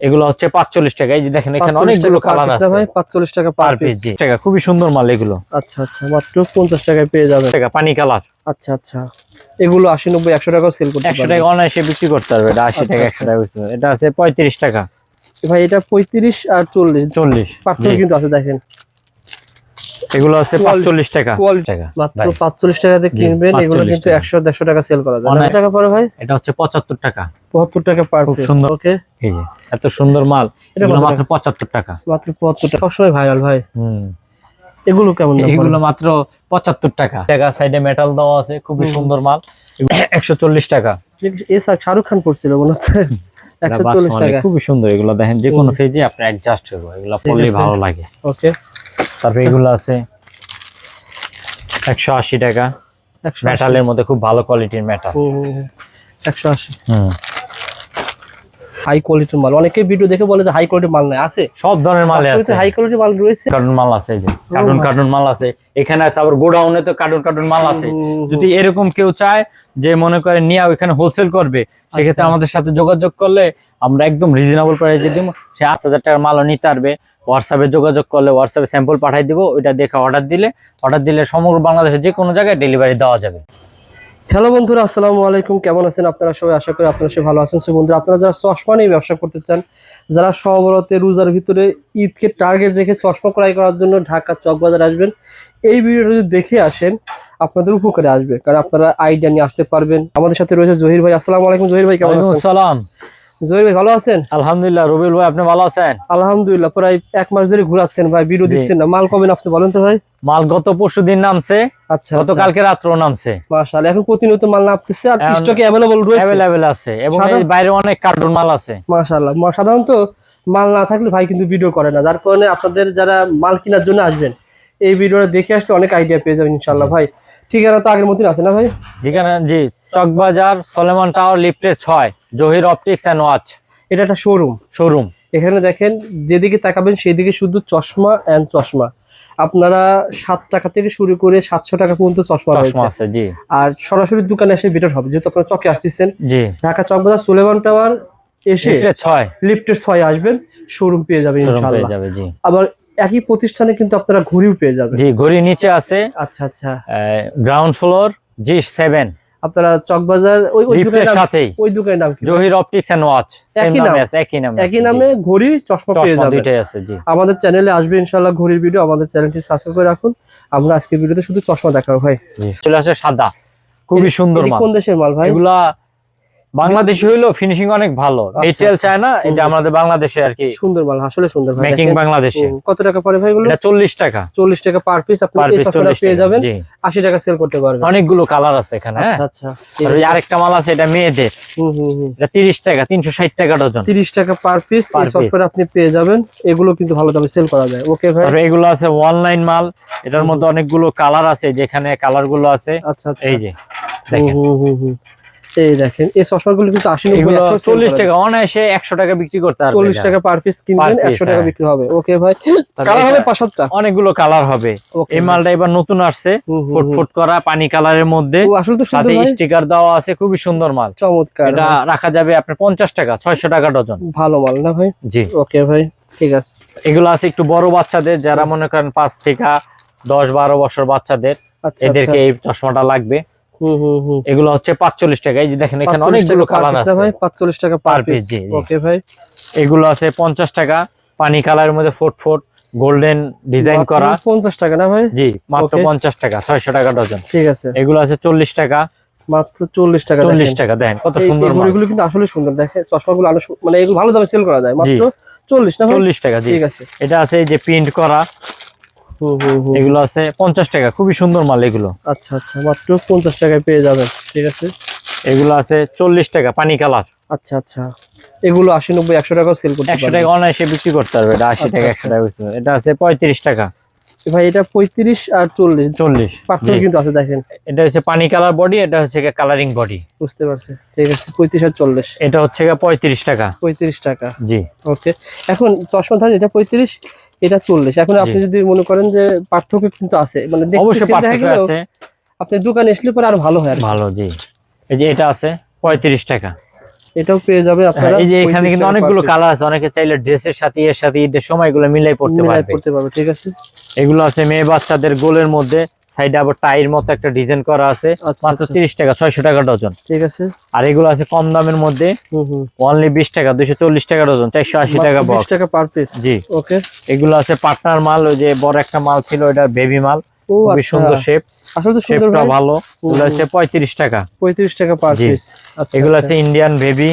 এগুলো হচ্ছে পাঁচচল্লিশ টাকা। এই যে দেখেন এখানে অনেকগুলো কালার আছে ভাই? 45 টাকা পার পিস টাকা খুবই সুন্দর মাল এগুলো। আচ্ছা আচ্ছা মাত্র 50 টাকায় পেয়ে যাবে টাকা পানি কালার আচ্ছা আচ্ছা। এগুলো আশি নব্বই একশো টাকাও সেল করতে একশো টাকা অনায়াসে বিক্রি করতে পারবে এটা আশি আচ্ছা, টাকা আচ্ছা। একশো টাকা বিক্রি এটা আছে পঁয়ত্রিশ টাকা। ভাই এটা 35 আর 40 চল্লিশ। পার্থক্য কিন্তু আছে দেখেন। এগুলো আছে Quality- পাঁচচল্লিশ টাকা। quality টাকা। মাত্র 45 টাকাতে জি, কিনবেন এগুলো কিন্তু টাকা। 100 150 টাকা সেল করা যায়। কত টাকা পড়ে ভাই? এটা হচ্ছে পঁচাত্তর টাকা। 72 টাকা পার খুব পিস সুন্দর। ওকে এই যে এত সুন্দর মাল। এটা এগুলো মাত্র পঁচাত্তর টাকা। মাত্র 75 টাকা। সবসময় ভাইরাল ভাই। হুম। এগুলো কেমন দাম এগুলো মাত্র পঁচাত্তর টাকা। টাকা সাইডে মেটাল দেওয়া আছে খুবই সুন্দর মাল। একশো চল্লিশ টাকা। এ স্যার শাহরুখ খান পড়ছিল মনে হচ্ছে। এটা 140 টাকা। খুবই সুন্দর। এগুলো দেখেন যে কোনো ফেজে আপনার অ্যাডজাস্ট হবে এগুলো পড়লে ভালো লাগে। ওকে তারপরে এগুলো আছে একশো আশি টাকা। মেটালের মধ্যে খুব ভালো কোয়ালিটির মেটাল। একশো আশি। হুম। হাই কোয়ালিটির মাল। অনেকে ভিডিও দেখে বলে যে হাই কোয়ালিটির মাল নাই। আছে? সব ধরনের মালে আছে। হাই কোয়ালিটির মাল রয়েছে। কার্টুন মাল আছে এই যে। কার্টুন কার্টুন মাল আছে। এখানে আছে আবার গোডাউনে তো কার্টুন কার্টুন মাল আছে। যদি এরকম কেউ চায় যে মনে করে নিয়ে ওইখানে হোলসেল করবে সেক্ষেত্রে আচ্ছা। আমাদের সাথে যোগাযোগ করলে আমরা একদম রিজনেবল প্রাইসে দিব। সে আট হাজার টাকার মালও নিতে পারবে। হোয়াটসঅ্যাপে যোগাযোগ করলে হোয়াটসঅ্যাপে স্যাম্পল পাঠিয়ে দিব ওইটা দেখে অর্ডার দিলে অর্ডার দিলে সমগ্র বাংলাদেশে যে কোনো জায়গায় ডেলিভারি দেওয়া যাবে। হ্যালো বন্ধুরা আসসালামু আলাইকুম। কেমন আছেন আপনারা সবাই? আশা করি আপনারা সবাই ভালো আছেন। সো বন্ধুরা আপনারা যারা চশমা নিয়ে ব্যবসা করতে চান যারা সবরতে রোজার ভিতরে ঈদকে টার্গেট রেখে চশমা ক্রয় করার জন্য ঢাকা চকবাজার আসবেন এই ভিডিওটা যদি দেখে আসেন আপনাদের উপকারে আসবে। কারণ আপনারা আইডিয়া নিয়ে আসতে পারবেন। আমাদের সাথে রয়েছে জহির ভাই। আসসালামু আলাইকুম জহির ভাই কেমন আছেন? আসসালাম। জহির ভাই ভালো আছেন? আলহামদুলিল্লাহ রবিউল ভাই আপনি ভালো আছেন? আলহামদুলিল্লাহ প্রায় এক মাস ধরে ঘুরাচ্ছেন ভাই দিচ্ছেন না। মাল কবে নামছে বলেন তো ভাই? মাল গত পরশু দিন নামছে আচ্ছা গতকালকে রাত্রেও নামছে। মাশাআল্লাহ এখন প্রতিনিয়ত মাল নামতেছে আর স্টকে অ্যাভেলেবল রয়েছে। অ্যাভেলেবেল আছে এবং বাইরে অনেক কার্টুন মাল আছে। মাশাআল্লাহ সাধারণত মাল না থাকলে ভাই কিন্তু ভিডিও করে না যার কারণে আপনাদের যারা মাল কেনার জন্য আসবেন এই ভিডিওটা দেখে আসলে অনেক আইডিয়া পেয়ে যাবেন ইনশাআল্লাহ ভাই। ঠিকানা তো আগের মতন আছে না ভাই? ঠিকানা জি চকবাজার সলেমান টাওয়ার লিফটের ছয় জহির অপটিক্স অ্যান্ড ওয়াচ এটা একটা শোরুম শোরুম এখানে দেখেন যেদিকে তাকাবেন সেদিকে শুধু চশমা অ্যান্ড চশমা। আপনারা সাত টাকা থেকে শুরু করে সাতশো টাকা পর্যন্ত চশমা আছে জি। আর সরাসরি দোকানে এসে বেটার হবে যেহেতু আপনারা চকে আসতেছেন। জি। ঢাকা চকবাজার সুলেমান টাওয়ার এসে ছয়। লিফটের ছয় আসবেন শোরুম পেয়ে যাবেন ইনশাআল্লাহ। আবার একই প্রতিষ্ঠানে কিন্তু আপনারা ঘড়িও পেয়ে যাবেন। জি ঘড়ি নিচে আছে। আচ্ছা আচ্ছা। গ্রাউন্ড ফ্লোর জি সেভেন আপনারা চকবাজার ওই ওই দোকানের সাথেই। ওই দোকানের নাম কি? জহির অপটিক্স এন্ড ওয়াচ একই নামে আছে একই নামে একই নামে ঘড়ি চশমা পেয়ে যাবেন। দুইটাই আছে জি। আমাদের চ্যানেলে আসবে ইনশাআল্লাহ ঘড়ির ভিডিও আমাদের চ্যানেলটি সাবস্ক্রাইব করে রাখুন। আমরা আজকে ভিডিওতে শুধু চশমা দেখাবো ভাই। চলে আসে সাদা। খুবই সুন্দর মাল। কোন দেশের মাল ভাই? এগুলা বাংলাদেশি হইল ফিনিশিং অনেক ভালো। আচ্ছা, মেটেরিয়াল আচ্ছা। চায় না এটা। আমাদের বাংলাদেশে আর কি। সুন্দর মাল আসলে সুন্দর ভাই মেকিং বাংলাদেশে। কত টাকা পড়ে ভাই এগুলো? এটা চল্লিশ টাকা। চল্লিশ টাকা পার পিস আপনি এই চল্লিশ পেয়ে যাবেন জি। আশি টাকা সেল করতে পারবেন। অনেকগুলো কালার আছে এখানে হ্যাঁ? আচ্ছা আচ্ছা। আর আরেকটা মাল আছে এটা মেয়েদের। হুম হুম এটা তিরিশ টাকা তিনশো ষাট টাকা ডজন। তিরিশ টাকা পার পিস এই। চশমাটা আপনি পেয়ে যাবেন এগুলো কিন্তু ভালো দামে সেল করা যায়। ওকে ভাই? তারপরে এগুলো আছে অনলাইন মাল এটার মধ্যে অনেকগুলো কালার আছে যেখানে কালারগুলো আছে। আচ্ছা আচ্ছা। এই যে দেখেন। হুম, হুম, হুম। এই দেখেন এই চশমাগুলো কিন্তু আশি চল্লিশ টাকা অনায়াসে একশো টাকা বিক্রি করতে পারবে চল্লিশ টাকা পার পিস কিনবেন একশো টাকা হ্যাঁ। বিক্রি হবে। ওকে ভাই কালার হবে পাঁচ সাতটা অনেকগুলো কালার হবে। এই মালটা এবার নতুন আসছে হুম, হুম, ফুট হুম। ফুট করা পানি কালারের মধ্যে। আসলে তো সাথে স্টিকার দেওয়া আছে খুবই সুন্দর মাল। চমৎকার এটা রাখা যাবে আপনার পঞ্চাশ টাকা ছয়শো টাকা ডজন। ভালো মাল না ভাই? জি। ওকে ভাই ঠিক আছে। এগুলো আছে একটু বড় বাচ্চাদের যারা মনে করেন পাঁচ থেকে দশ বারো বছর বাচ্চাদের আচ্ছা আচ্ছা। এদেরকে এই চশমাটা লাগবে। এগুলো হচ্ছে পাঁচচল্লিশ টাকা। এই যে দেখেন এখানে অনেকগুলো টাকা কালার আছে। ভাই? 45 টাকা পার পিস জি। ওকে ভাই। এগুলো আছে পঞ্চাশ টাকা। পানি কালারের মধ্যে ফুট ফুট গোল্ডেন ডিজাইন করা। 50 টাকা না ভাই? জি মাত্র পঞ্চাশ টাকা ছয়শো টাকা ডজন। ঠিক আছে। এগুলো আছে চল্লিশ টাকা। মাত্র 40 টাকা চল্লিশ টাকা দেখেন কত সুন্দর ঘড়িগুলো কিন্তু আসলে সুন্দর। দেখেন চশমাগুলো আরও মানে এগুলো ভালো দামে সেল করা যায়। মাত্র 40 না চল্লিশ টাকা ঠিক আছে। এটা আছে এই যে প্রিন্ট করা। এগুলো আছে পঞ্চাশ টাকা খুবই সুন্দর মাল এগুলো। আচ্ছা আচ্ছা মাত্র 50 টাকায় পেয়ে যাবেন ঠিক আছে? এগুলো আছে চল্লিশ টাকা পানি কালার। আচ্ছা আচ্ছা। এগুলো 80 90 100 টাকাও সেল করতে একশো টাকা অনায়াসে বিক্রি করতে পারবে এটা আশি আচ্ছা, টাকা আচ্ছা। একশো টাকা এটা আছে পঁয়ত্রিশ টাকা। ভাই এটা 35 আর 40 চল্লিশ পার্থক্য কিন্তু আছে দেখেন। এটা হচ্ছে পানি কালার বডি এটা হচ্ছে কালারিং বডি বুঝতে পারছি ঠিক আছে 35 আর 40 এটা হচ্ছে পঁয়ত্রিশ টাকা। 35 টাকা। জি। ওকে এখন চশমা ধরেন এটা পঁয়ত্রিশ এটা চল্লিশ। এখন আপনি যদি মনে করেন যে পার্থক্য কিন্তু আছে মানে অবশ্যই পার্থক্য আছে। আপনি দোকানে আসলে পরে আর ভালো হয় ভালো জি। এই যে এটা আছে পঁয়ত্রিশ টাকা। এটাও পেয়ে যাবে হ্যাঁ, আপনারা এই যে এখানে কিন্তু অনেকগুলো কালার আছে অনেকে চাইলে ড্রেসের সাথে এর সাথে ঈদের সময় এগুলো মিলাই পড়তে পারবে। পড়তে পারবে ঠিক আছে। এগুলো আছে মেয়ে বাচ্চাদের গোলের মধ্যে। সাইডে আবার টাইর মতো একটা ডিজাইন করা আছে। আচ্ছা, মাত্র আচ্ছা। তিরিশ টাকা ছয়শো টাকা ডজন। ঠিক আছে। আর এগুলো আছে কম দামের মধ্যে। অনলি বিশ টাকা দুইশো চল্লিশ টাকা ডজন চারশো আশি টাকা বক্স টাকা পার পিস জি। ওকে এগুলো আছে পার্টনার মাল ওই যে বড় একটা মাল ছিল ওটা বেবি মাল। খুবই আচ্ছা। সুন্দর শেপ আসলে তো সুন্দর শেপটা ভালো। এগুলো হচ্ছে পঁয়ত্রিশ টাকা। পঁয়ত্রিশ টাকা পার পিস আচ্ছা এগুলো আছে ইন্ডিয়ান বেবি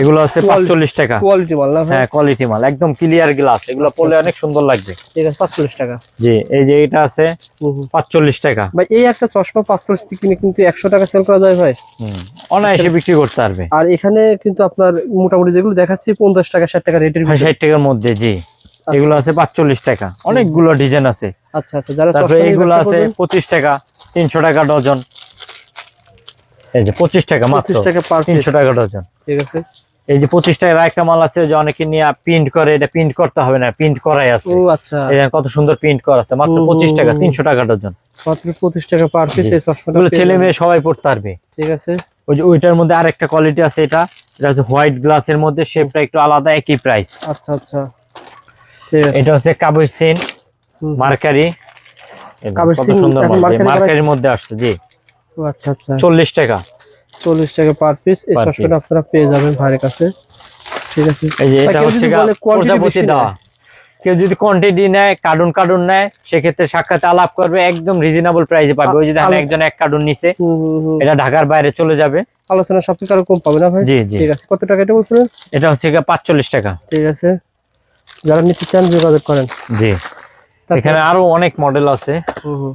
এগুলো আছে Quality- পাঁচচল্লিশ টাকা। কোয়ালিটি মাল না হ্যাঁ কোয়ালিটি মাল একদম ক্লিয়ার গ্লাস এগুলো পরলে অনেক সুন্দর লাগবে। ঠিক আছে পাঁচচল্লিশ টাকা। জি এই যে এটা আছে হুম হুম। পাঁচচল্লিশ টাকা। ভাই এই একটা চশমা পাঁচচল্লিশ কিনে কিন্তু একশো টাকা সেল করা যায় ভাই? হুম, অনায়াসে বিক্রি করতে পারবে। আর এখানে কিন্তু আপনার মোটামুটি যেগুলো দেখাচ্ছি পঞ্চাশ টাকা ষাট টাকা রেটের হ্যাঁ, ষাট টাকার মধ্যে জি। এগুলো আছে পাঁচচল্লিশ টাকা। অনেকগুলো ডিজাইন আছে। আচ্ছা আচ্ছা যারা চশমা এগুলো আছে করবেন, পঁচিশ টাকা তিনশো টাকা ডজন। এই যে পঁচিশ টাকা মাত্র। 25 টাকা piece। তিনশো টাকা ডজন। ঠিক আছে। এই যে পঁচিশ টাকার একটা মাল আছে যে অনেকে নিয়ে প্রিন্ট করে এটা প্রিন্ট করতে হবে না প্রিন্ট করাই আছে। ও আচ্ছা। এই কত সুন্দর প্রিন্ট করা আছে মাত্র হুম, পঁচিশ টাকা হুম, তিনশো টাকা ডজন। মাত্র পঁচিশ টাকা পার পিস এই চশমাটা ছেলে মেয়ে সবাই পড়তে পারবে। ঠিক আছে। ওই যে ওইটার মধ্যে আরেকটা কোয়ালিটি আছে এটা এটা হচ্ছে হোয়াইট গ্লাসের মধ্যে শেপটা একটু আলাদা একই প্রাইস আচ্ছা আচ্ছা। ঠিক আছে। এটা হচ্ছে কাবুসিন হুম। মার্কারি। সুন্দর মার্কারি মার্কারির মধ্যে আসছে জি। আচ্ছা আচ্ছা। চল্লিশ টাকা। চল্লিশ টাকা পার পিস এই চশমাটা আপনারা পেয়ে যাবেন ভাইয়ের কাছে। ঠিক আছে? এই যে এটা হচ্ছে যদি প্রজাপতি দেওয়া। কেউ যদি কোয়ান্টিটি নেয় কার্টুন কার্টুন নেয় সেক্ষেত্রে সাক্ষাৎ আলাপ করবে একদম রিজনেবল প্রাইসে পাবে। ওই যে দেখেন আলোচ- একজন এক কার্টুন নিছে। এটা ঢাকার বাইরে চলে যাবে। আলোচনা সবথেকে আরও কম পাবে না ভাই? জি জি। ঠিক আছে। কত টাকা এটা বলছিলেন? এটা হচ্ছে পাঁচচল্লিশ টাকা। ঠিক আছে। যারা নিতে চান যোগাযোগ করেন। জি। এখানে আরও অনেক মডেল আছে। হুম।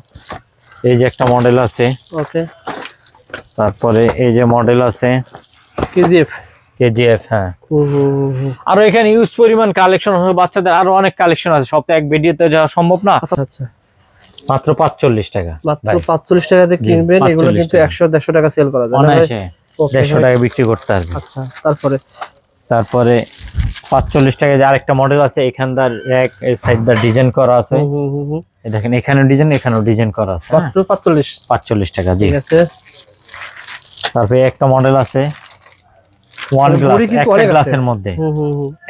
এই যে একটা মডেল আছে। ওকে। তারপরে এই যে মডেল আছে কেজিএফ। কেজিএফ হ্যাঁ। আরও এখানে ইউজ পরিমাণ কালেকশন হবে বাচ্চাদের আরও অনেক কালেকশন আছে। সব তো এক ভিডিওতে যাওয়া সম্ভব না। আচ্ছা আচ্ছা। মাত্র পাঁচচল্লিশ টাকা। মাত্র ভাই, পাঁচচল্লিশ টাকাতে জি, কিনবেন এগুলো কিন্তু টাকা। একশো দেড়শো টাকা সেল করা যায়? অনায়াসে দেড়শো ভাই। টাকা বিক্রি করতে পারবে আচ্ছা তারপরে? তারপরে পাঁচচল্লিশ টাকা যে আরেকটা মডেল আছে এখানদার র্যাক এই সাইডদার ডিজাইন করা আছে। হুম, হুম, হুম, দেখেন এখানেও ডিজাইন এখানেও ডিজাইন করা আছে হ্যাঁ? মাত্র পাঁচচল্লিশ। টাকা জি। ঠিক আছে। তারপরে একটা মডেল আছে ওয়ান মানে গ্লাস একটা গ্লাসের মধ্যে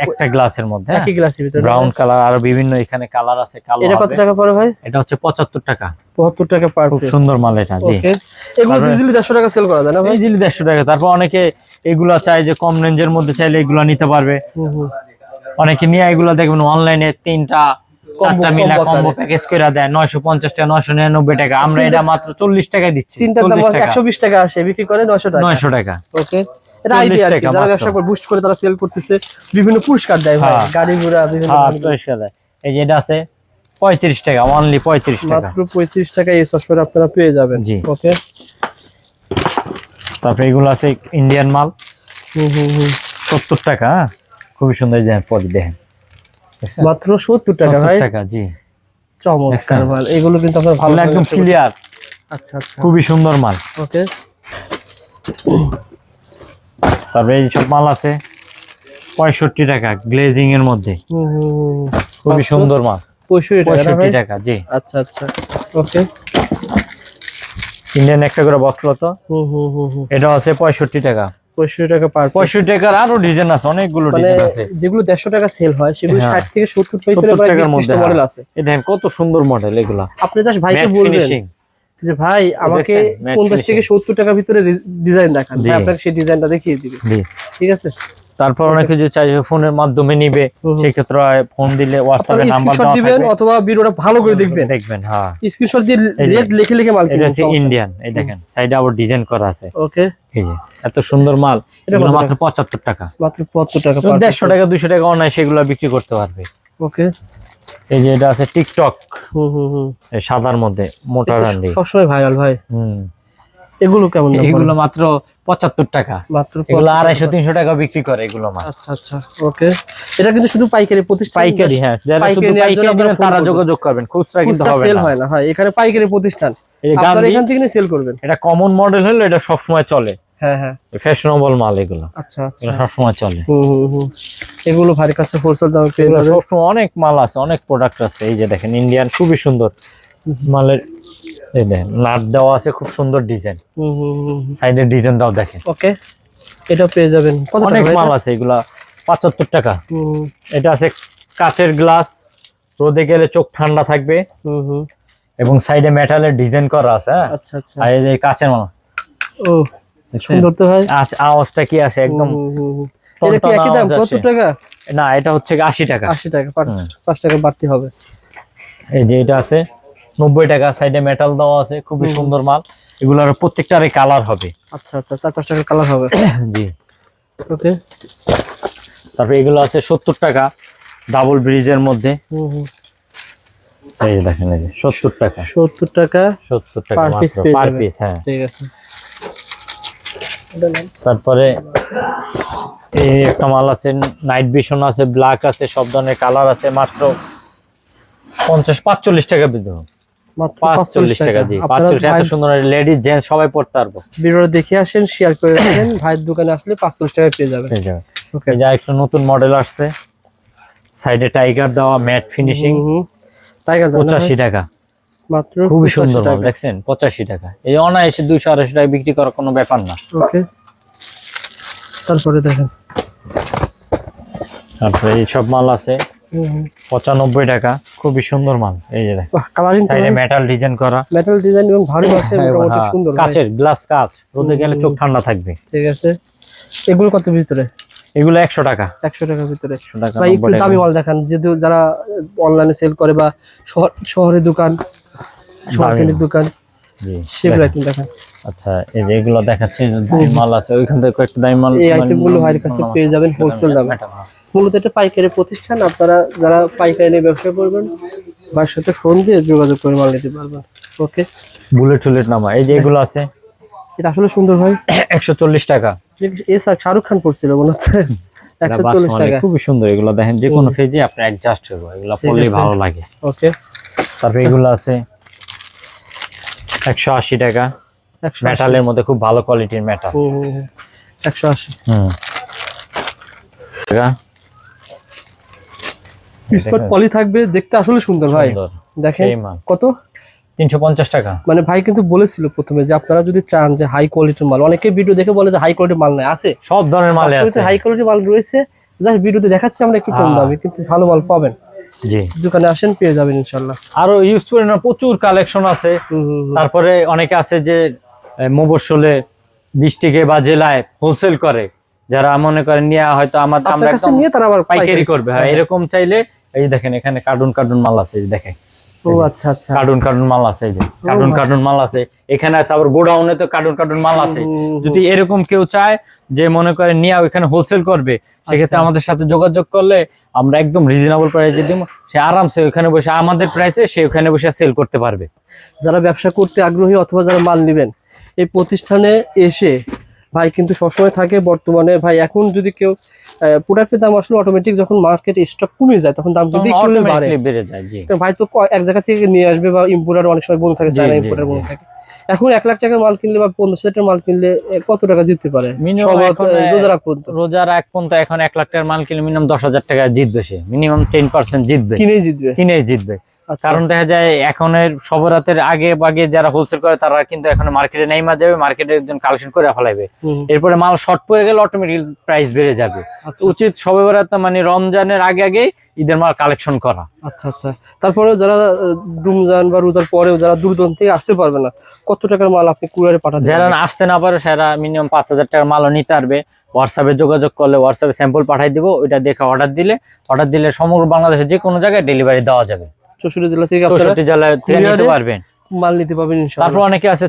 একটা গ্লাসের হ্যাঁ? একই গ্লাসের ভিতরে ব্রাউন কালার আর বিভিন্ন এখানে কালার আছে কালো এটা কত টাকা পড়ে ভাই? এটা হচ্ছে পঁচাত্তর টাকা। পঁচাত্তর টাকা পার খুব সুন্দর মাল এটা জি। ওকে এগুলো ইজিলি দেড়শো টাকা সেল করা যায় না ভাই? টাকা। তারপর অনেকে এগুলা চাই যে কম রেঞ্জের মধ্যে চাইলে এগুলা নিতে পারবে। অনেকে নিয়ে এগুলা দেখবেন অনলাইনে তিনটা চারটা মিলা কম্বো প্যাকেজ করে দেয় নয়শো পঞ্চাশ টাকা নয়শো নিরানব্বই টাকা। আমরা এটা মাত্র চল্লিশ টাকায় দিচ্ছি দাম চল্লিশ টাকা। আসে বিক্রি করে নয়শো টাকা। নয়শো টাকা। ওকে এটা আইডিয়া টাকা যারা ব্যবসা করে বুস্ট করে তারা সেল করতেছে বিভিন্ন পুরস্কার দেয় ভাই হ্যাঁ। গাড়ি ঘোড়া বিভিন্ন হ্যাঁ দেয়। এই যে এটা আছে পঁয়ত্রিশ টাকা অনলি পঁয়ত্রিশ টাকা। মাত্র পঁয়ত্রিশ টাকা এই সফটওয়্যার আপনারা পেয়ে যাবেন। ওকে তারপরে এগুলো আছে ইন্ডিয়ান মাল। হুম হুম হুম। সত্তর টাকা হ্যাঁ? খুবই সুন্দর দেখেন পরে দেখেন। দেখছেন? মাত্র সত্তর টাকা ভাই। টাকা জি। চমৎকার মাল এগুলো কিন্তু আপনার ভালো একদম ক্লিয়ার আচ্ছা আচ্ছা। খুবই সুন্দর মাল। ওকে। তারপরে এই সব মাল আছে পঁয়ষট্টি টাকা গ্লেজিং এর মধ্যে। খুবই সুন্দর মাল। পঁয়ষট্টি টাকা জি। আচ্ছা আচ্ছা। ওকে। ইন্ডিয়ান একটা করে বক্স তো। এটা আছে পঁয়ষট্টি টাকা। পঁয়ষট্টি টাকা পার পঁয়ষট্টি টাকার আরও ডিজাইন আছে অনেকগুলো মানে ডিজাইন আছে। যেগুলো দেড়শো টাকা সেল হয় সেগুলো হ্যাঁ। ষাট থেকে সত্তর টাকার মধ্যে, মডেল হ্যাঁ। আছে। দেখেন কত সুন্দর মডেল এগুলা। আপনি জাস্ট ভাইকে বলবেন যে ভাই আমাকে পঞ্চাশ থেকে সত্তর টাকার ভিতরে ডিজাইন দেখান। আপনাকে সেই ডিজাইনটা দেখিয়ে দিবে। ঠিক আছে? তারপর অনেকে যে চাই ফোনের মাধ্যমে নিবে হুম হুম। সেই ক্ষেত্রে ফোন দিলে হোয়াটসঅ্যাপে নাম্বার দেওয়া দিবেন অথবা ভিডিওটা ভালো করে দেখবেন। দেখবেন হ্যাঁ। স্ক্রিনশট দিয়ে রেট লিখে লিখে মাল এটা হচ্ছে ইন্ডিয়ান এই দেখেন সাইডে আবার ডিজাইন করা আছে। ওকে এই যে এত সুন্দর মাল এটা মাত্র পঁচাত্তর টাকা। মাত্র পঁচাত্তর টাকা per দেড়শো টাকা দুশো টাকা অনায় সেগুলো বিক্রি করতে পারবে। ওকে এই যে এটা আছে টিকটক হুম হুম হুম। এই সাদার মধ্যে মোটা রান্ডি। সবসময় ভাইরাল ভাই। হুম। এগুলো কেমন এগুলো মাত্র পঁচাত্তর টাকা। মাত্র এগুলো আড়াইশো তিনশো টাকা বিক্রি করে এগুলো মাল আচ্ছা আচ্ছা ওকে। এটা কিন্তু শুধু পাইকারি প্রতিষ্ঠান পাইকারি হ্যাঁ যারা শুধু পাইকারি নেবেন তারা যোগাযোগ করবেন খুচরা কিন্তু হবে সেল হয় না হয় এখানে পাইকারি প্রতিষ্ঠান। আপনারা এখান থেকে সেল করবেন। এটা কমন মডেল হলে এটা সবসময় চলে। হ্যাঁ হ্যাঁ। ফ্যাশনেবল মাল এগুলো। আচ্ছা আচ্ছা। সবসময় চলে। হুম হুম হুম। এগুলো ভারী কাছে হোলসেল দামে পেয়ে যাবেন। সবসময় অনেক মাল আছে অনেক প্রোডাক্ট আছে। এই যে দেখেন ইন্ডিয়ান খুবই সুন্দর মালের এই দেখেন নাট দেওয়া আছে খুব সুন্দর ডিজাইন হুম হুম হুম সাইডের ডিজাইনটাও দেখেন। ওকে এটা পেয়ে যাবেন। কত অনেক মাল আছে এগুলা পঁচাত্তর টাকা। হুম। এটা আছে কাচের গ্লাস রোদে গেলে চোখ ঠান্ডা থাকবে। হুম হুম। এবং সাইডে মেটালের ডিজাইন করা আছে হ্যাঁ? আচ্ছা আচ্ছা। আর এই যে কাচের মাল। ও সুন্দর তো ভাই। আজ আওয়াজটা কি আসে একদম। এটা কি একই দাম? কত টাকা? না এটা হচ্ছে আশি টাকা। আশি টাকা পাঁচ পাঁচ টাকা বাড়তি হবে। এই যে এটা আছে নব্বই টাকা সাইডে মেটাল দেওয়া আছে খুবই সুন্দর মাল। এগুলোর প্রত্যেকটারই কালার হবে। আচ্ছা আচ্ছা চার পাঁচটা কালার হবে। জি। ওকে তারপরে এগুলো আছে সত্তর টাকা ডাবল ব্রিজের মধ্যে। এই দেখেন এই সত্তর টাকা। সত্তর টাকা সত্তর টাকা পার পিস হ্যাঁ। ঠিক আছে। তারপরে এই একটা মাল আছে নাইট ভিশন আছে ব্ল্যাক আছে সব ধরনের কালার আছে মাত্র পঞ্চাশ পাঁচচল্লিশ টাকা বিদ্যমান। ভাইয়ের দোকানে আসলে সাইডে টাইগার দেওয়া ম্যাট ফিনিশিং টাইগার 85 টাকা। খুবই সুন্দর দেখছেন? 85 টাকা। এই অনায়াসে 200 250 টাকা বিক্রি করার কোনো ব্যাপার না। তারপরে দেখেন। তারপরে সব মাল আছে। পঁচানব্বই টাকা। খুবই সুন্দর মাল। এই যে দেখেন। কালারিং সাইডে মেটাল ডিজাইন করা। মেটাল ডিজাইন এবং ভারী আছে মোটামুটি হ্যাঁ, সুন্দর কাচের গ্লাস কাচ। রোদে গেলে চোখ ঠান্ডা থাকবে। ঠিক আছে। এগুলো কত ভিতরে? এগুলো একশো টাকা। একশো টাকার ভিতরে। একশো টাকা ভাই একটু দামি মাল দেখান। যেহেতু যারা অনলাইনে সেল করে বা শহর- দোকান শহরের দোকান জি, সেগুলো একটু দেখান। আচ্ছা এই যে এগুলো দেখাচ্ছে যে দামি মাল আছে ওইখান থেকে কয়েকটা দামি মাল এই মানে আইটেমগুলো ভাইয়ের কাছে পেয়ে যাবেন হোলসেল দামে। মূলত এটা পাইকারি প্রতিষ্ঠান। আপনারা যারা পাইকারি নিয়ে ব্যবসা করবেন ভাইয়ের সাথে ফোন দিয়ে যোগাযোগ করে মাল নিতে পারবেন। ওকে? বুলেট টুলেট নামা এই যে এগুলো আছে। এটা আসলে সুন্দর ভাই। একশো চল্লিশ টাকা। এ স্যার শাহরুখ খান পড়ছিল মনে হচ্ছে। একশো চল্লিশ টাকা খুবই সুন্দর এগুলো। দেখেন যে কোনো ফেজে আপনি অ্যাডজাস্ট করব। এগুলো পড়লেই আছে। ভালো লাগে। ওকে। তারপরে এগুলো আছে। একশো আশি টাকা। মেটালের মধ্যে খুব ভালো কোয়ালিটির মেটাল একশো আশি। হুম। স্পট পলি থাকবে দেখতে আসলে সুন্দর ভাই। দেখেন কত? তিনশো পঞ্চাশ টাকা। মানে ভাই কিন্তু বলেছিল প্রথমে যে আপনারা যদি চান যে হাই কোয়ালিটির মাল অনেকে ভিডিও দেখে বলে যে হাই কোয়ালিটির মাল নাই আছে। সব ধরনের মালে আছে। হাই কোয়ালিটির মাল রয়েছে। জাস্ট ভিডিওতে দেখাচ্ছি আমরা একটু কম। দামে কিন্তু ভালো মাল পাবেন। জি। দোকানে আসেন পেয়ে যাবেন ইনশাল্লাহ আরও ইউজ করে না প্রচুর কালেকশন আছে। তারপরে অনেকে আছে যে মোবসলে ডিস্ট্রিক্টে বা জেলায় হোলসেল করে। যারা মনে করেন নিয়ে হয়তো আমরা একদম নিয়ে তারা আবার পাইকারি করবে হ্যাঁ এরকম চাইলে এই দেখেন এখানে কার্টুন কার্টুন মাল আছে এই দেখেন। ও আচ্ছা আচ্ছা। কার্টুন কার্টুন মাল আছে এই যে কার্টুন কার্টুন মাল আছে। এখানে আছে আবার গোডাউনে তো কার্টুন কার্টুন মাল আছে। যদি এরকম কেউ চায় যে মনে করে নিয়ে ওইখানে হোলসেল করবে সেক্ষেত্রে আচ্ছা। আমাদের সাথে যোগাযোগ করলে আমরা একদম রিজনেবল প্রাইসে দিব। সে আরামসে ওইখানে বসে আমাদের প্রাইসে সে ওখানে বসে সেল করতে পারবে। যারা ব্যবসা করতে আগ্রহী অথবা যারা মাল নেবেন এই প্রতিষ্ঠানে এসে ভাই কিন্তু সবসময় থাকে বর্তমানে। ভাই এখন যদি কেউ প্রোডাক্টের দাম আসলে অটোমেটিক যখন মার্কেট স্টক কমে যায় তখন দাম যদি একটু বাড়ে। যায় ভাই তো এক জায়গা থেকে নিয়ে আসবে বা ইম্পোর্টার অনেক সময় বন্ধু থাকে চায়না ইম্পোর্টার। বন্ধু থাকে। এখন এক লাখ টাকার মাল কিনলে বা পঞ্চাশ হাজার টাকার মাল কিনলে কত টাকা জিততে পারে? Minimum সবার এখন, তো, এ, রোজা পর্যন্ত। রোজার এক পর্যন্ত এখন এক লাখ টাকার মাল কিনলে মিনিমাম দশ হাজার টাকা জিতবে সে। মিনিমাম টেন পার্সেন্ট জিতবে। কিনেই জিতবে। কিনেই জিতবে। কারণ দেখা যায় এখনের সবরাতের আগে বাগে যারা হোলসেল করে তারা কিন্তু এখন মার্কেটে নেইমা যাবে মার্কেটে একজন কালেকশন করে ফেলাইবে। এরপরে মাল শর্ট পড়ে গেলে অটোমেটিক প্রাইস বেড়ে যাবে। আচ্ছা। উচিত সবে বরাত মানে রমজানের আগে আগে ঈদের মাল কালেকশন করা। আচ্ছা আচ্ছা। তারপরে যারা রমজান বা রোজার পরেও যারা দূর দূরান্ত থেকে আসতে পারবে না কত টাকার মাল আপনি কুরিয়ারে পাঠাতে যারা আসতে না পারে সেরা মিনিমাম পাঁচ হাজার টাকার মালও নিতে পারবে। হোয়াটসঅ্যাপে যোগাযোগ করলে হোয়াটসঅ্যাপে স্যাম্পল পাঠাই দিব ওইটা দেখে অর্ডার দিলে। অর্ডার দিলে সমগ্র বাংলাদেশে যে কোনো জায়গায় ডেলিভারি দেওয়া যাবে। চৌষট্টি জেলা থেকে চৌষট্টি জেলা থেকে নিতে পারবেন। মাল নিতে পারবেন তারপর অনেকে আছে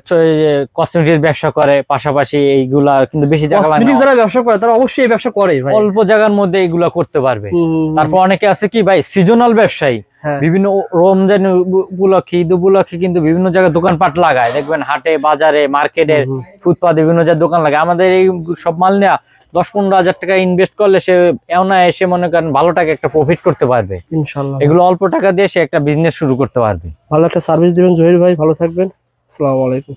কসমেটিক ব্যবসা করে পাশাপাশি এইগুলা কিন্তু বেশি জায়গা লাগে যারা ব্যবসা করে তারা অবশ্যই ব্যবসা করে অল্প জায়গার মধ্যে এইগুলা করতে পারবে। তারপর অনেকে আছে কি ভাই সিজনাল ব্যবসায়ী। বিভিন্ন রমজান উপ- উপলক্ষে ঈদ উপলক্ষে কিন্তু বিভিন্ন জায়গায় দোকানপাট লাগায়। দেখবেন হাটে বাজারে মার্কেটে হুম, ফুটপাতে বিভিন্ন জায়গায় দোকান লাগে আমাদের এই সব মাল নেওয়া দশ পনেরো হাজার টাকা ইনভেস্ট করলে সে এওনা এসে মনে করেন ভালো টাকা একটা প্রফিট করতে পারবে। ইনশাআল্লাহ এগুলো অল্প টাকা দিয়ে সে একটা বিজনেস শুরু করতে পারবে। ভালো একটা সার্ভিস দিবেন জহির ভাই। ভালো থাকবেন। আসসালামু আলাইকুম।